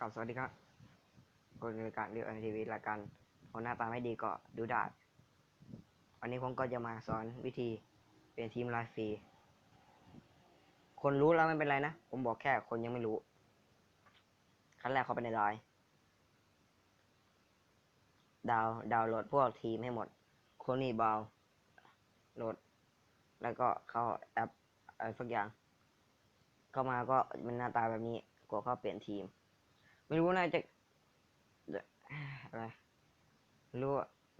กับสวัสดีครับคนรายการเรียกอันทีวีรายการคนหน้าตาไม่ดีก็ดูดาดวันนี้ผมก็จะมาสอนวิธีเปลี่ยนทีมไลน์ฟรีคนรู้แล้วไม่เป็นไรนะ ผมบอกแค่คนยังไม่รู้ ขั้นแรกเข้าไปในไลน์ดาวดาวโหลดพวกทีมให้หมดโคนี่บาโหลด แล้วก็เข้าแอปอะไรสักอย่าง เข้ามาก็มันหน้าตาแบบนี้กดเข้าเปลี่ยนทีม ไม่รู้น่าจะอะไรไรู้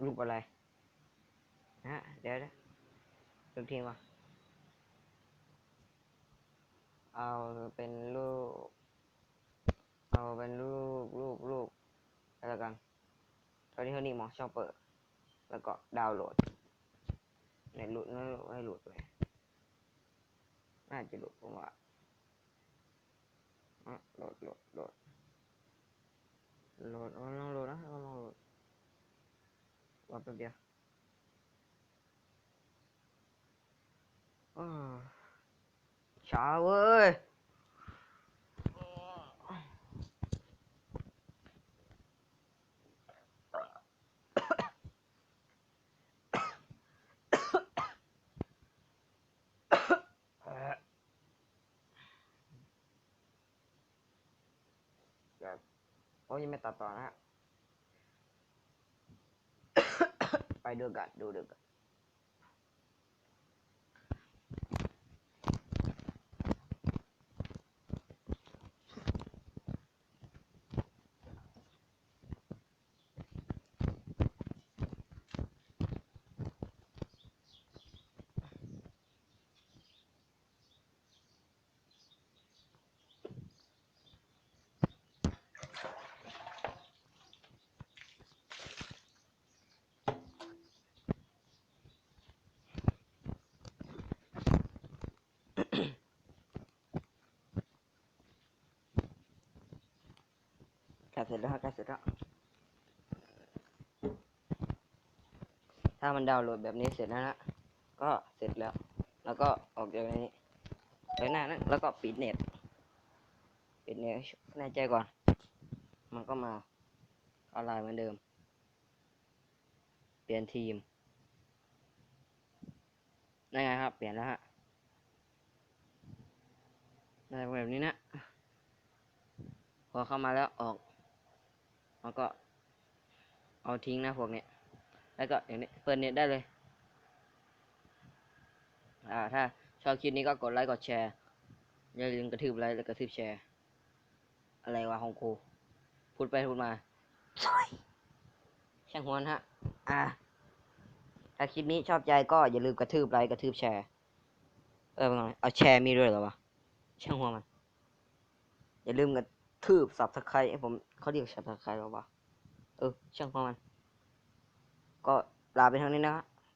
รูปอะไรฮะเดี๋ยวนะเลือกทีมก่อนเอาเป็นรูปเอาเป็นรูปรูปรูปอะไรกันตอนนี้เท่านี้มองชอบเปิด แล้วก็ดาวน์โหลดในหลุดไม่ไม่หลุดเลยน่าจะหลุดผมว่าอะโหลดโหลดโหลด โหลดเอาลองโหลดนะเอาลอง โอ้ยังไม่ตัดต่อนะฮะ ไปดูกันดูดูกัน เสร็จแล้วใกล้เสร็จแล้วถ้ามันดาวน์โหลดแบบนี้เสร็จแล้วนะก็เสร็จแล้ว แล้วก็ออกจากในนี้ไปหน้านั้นแล้วก็ปิดเน็ตปิดเน็ตแน่ใจก่อน มันก็มาออนไลน์เหมือนเดิม เปลี่ยนทีมได้ไงครับ เปลี่ยนแล้วฮะได้แบบนี้นะ พอเข้ามาแล้วออก แล้วก็เอาทิ้งนะพวกเนี้ย แล้วก็อย่างนี้เปิดเน็ตได้เลย อ่า ถ้าชอบคลิปนี้ก็กดไลค์ กดแชร์ อย่าลืมกระทืบไลค์ และกระทืบแชร์ อะไรวะของกูพูดไปพูดมาช่างหัวนะฮะ อ่า ถ้าคลิปนี้ชอบใจก็อย่าลืมกระทืบไลค์ กระทืบแชร์ เออเป็นไงเอาแชร์มีด้วยเหรอวะ ช่างหัวมัน อย่าลืมกระ ทืบสับสไคร้ผมเขาเรียกสับสไคร้หรอวะเออช่างพอมัน ก็ลาไปทางนี้นะครับ